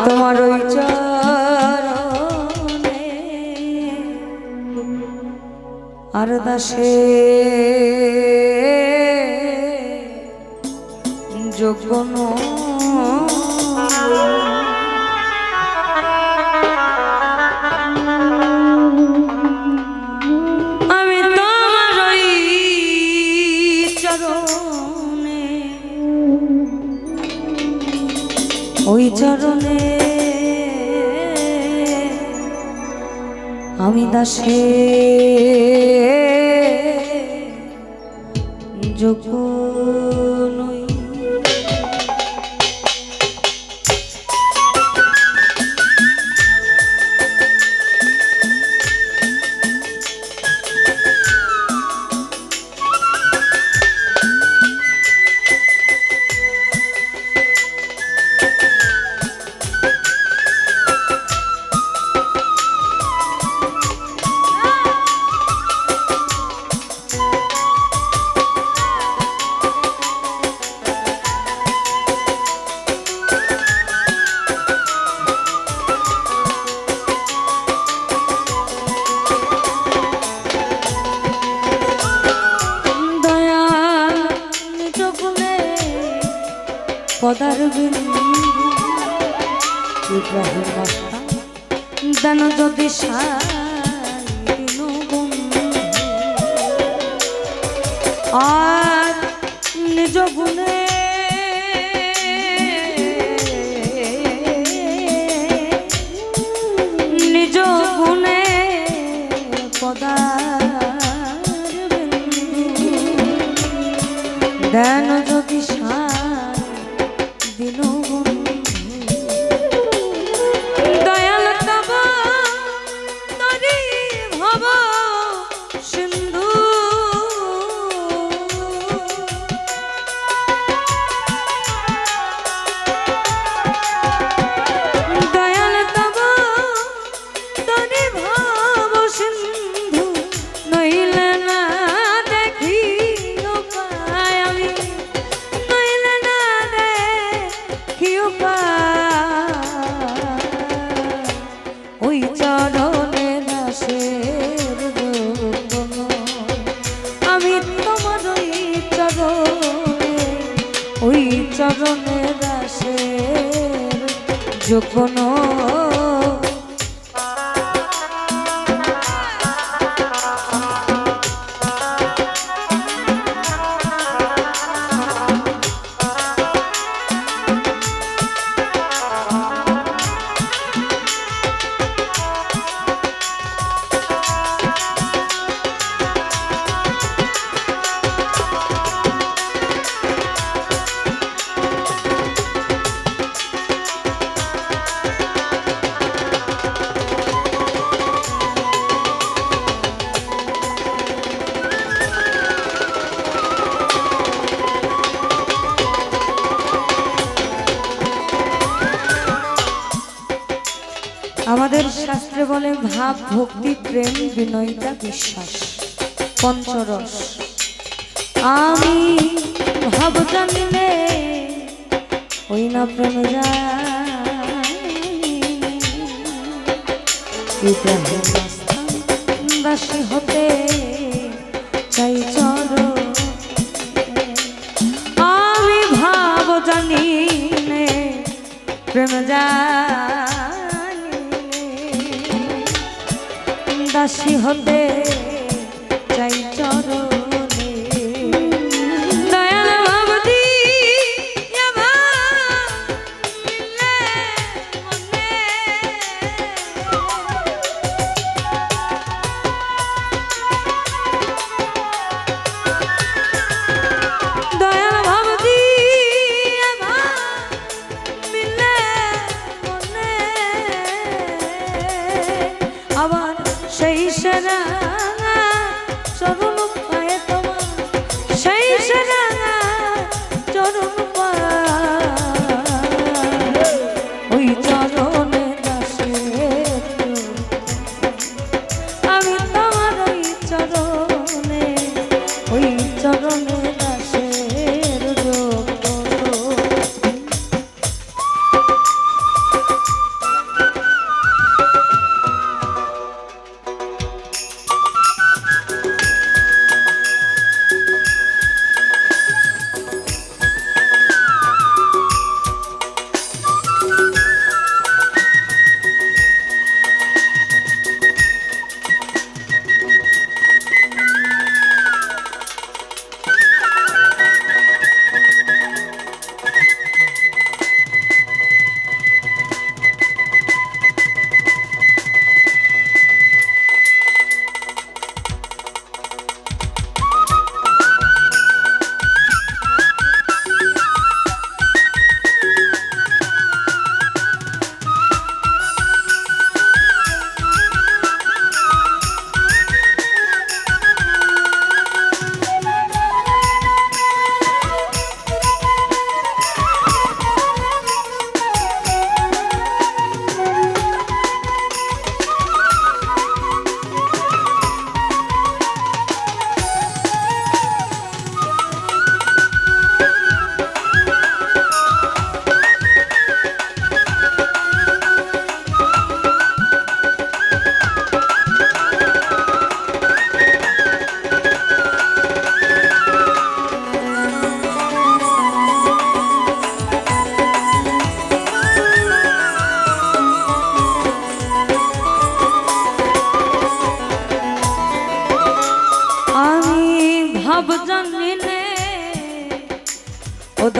তোমার ওই চরণে আর দাসে যোগ্য আমি দাসে যোগ নই পদার ইব্রাহিম মাস্তা দান যদি আর নিজ গুণে যোগ্য আমাদের শাস্ত্রে বলে, ভাব, ভক্তি, প্রেম বিনয়িতা বিশ্বাস, পঞ্চরস। আমি ভাব জানিলে ওই না প্রেম দাসী হতে চাই চর আমি ভাব জানি প্রেম জানি দাসী হতে সেরা চরণ পায়ে তোমার। সেই সেরা চরণ ওই চরণে দাসে আমি তোমার ওই চরণে ওই চরণে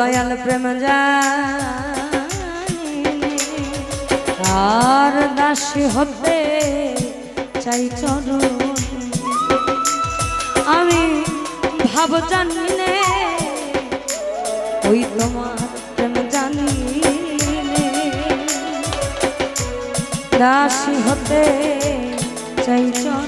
দয়াল প্রেম আর দাসী হতে চাই চরণ। আমি ভাব জানি ওই তোমার প্রেম জানি দাসী হতে চাই চরণে।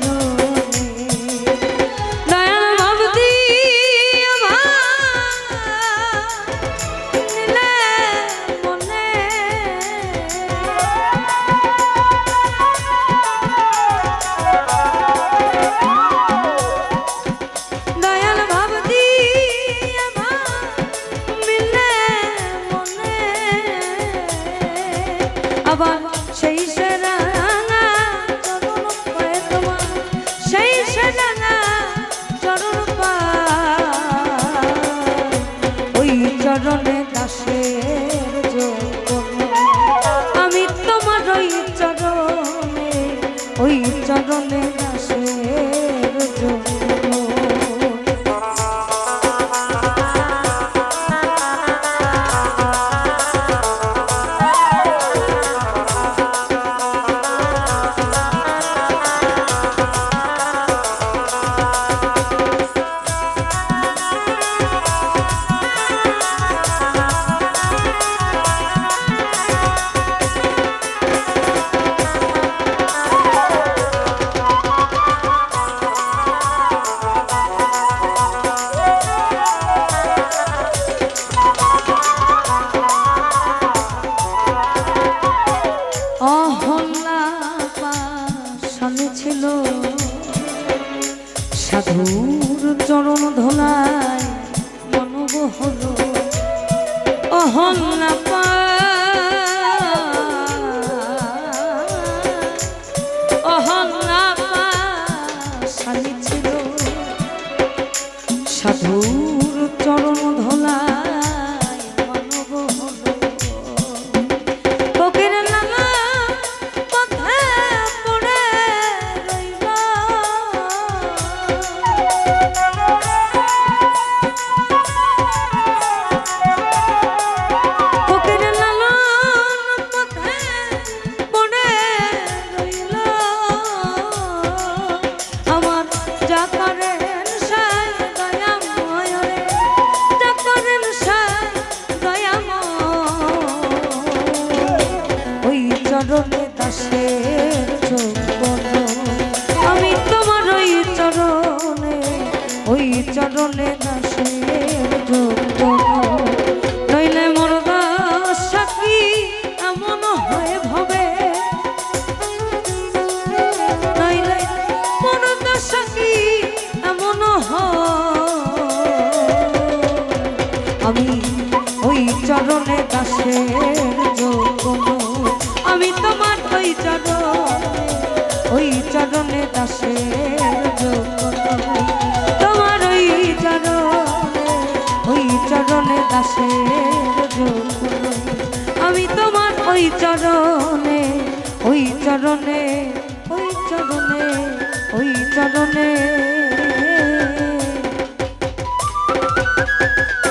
ওই চরণে দাসের চরণ ধোলায় মনব হল। অহল্লা পা। অহল্লা পা। ছিল আমি ওই চরণে দাসের যোগন আমি তোমার ওই ওই চরণে দাসের যোগন তোমার ওই চরণে ওই চরণে দাসের যোগন আমি তোমার ওই চরণে ওই চরণে ওই চরণে ওই চরণে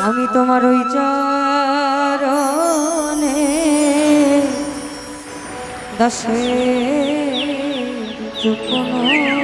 আমি তোমার ওই চরণে দশে চুপনো